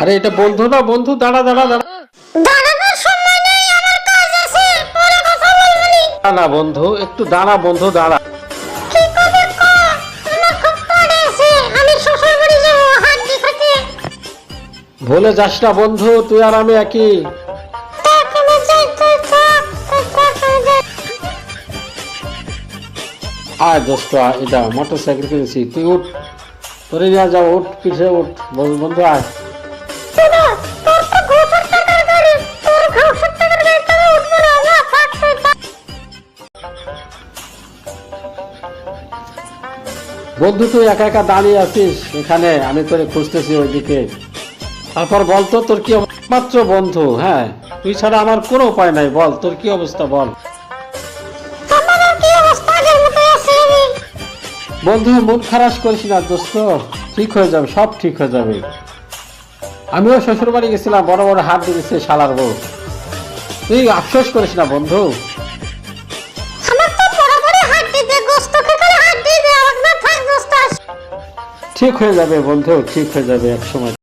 আরে এটা বন্ধু না বন্ধু দাঁড়া দাঁড়া দাঁড়া। না। বন্ধু একটু দাঁড়া বন্ধু দাঁড়া। ভুলে যাস না বন্ধু তুই আর আমি একই। আয় দোস্ত এটা মোটর সাইকেল কিনেছি তুই উঠ। তোরে নিয়ে যাও উঠ পিছিয়ে উঠ। বন্ধু আয়। বন্ধু তুই একা একা দাঁড়িয়ে আছিস এখানে আমি তোরে খুঁজতেছি ওইদিকে। তারপর বল তো তোর কি মাত্র বন্ধু? হ্যাঁ তুই ছাড়া আমার কোনো উপায় নাই বল তোর কি অবস্থা বল। বন্ধু মন খারাপ করিস না দোস্ত। ঠিক হয়ে যাবে সব ঠিক হয়ে যাবে। আমিও শ্বশুর বাড়ি গেছিলাম বড় বড় হাত দিয়েছে শালার বউ। তুই আফসোস করিস না বন্ধু। ঠিক হয়ে যাবে বন্ধু ঠিক হয়ে যাবে এক সময়।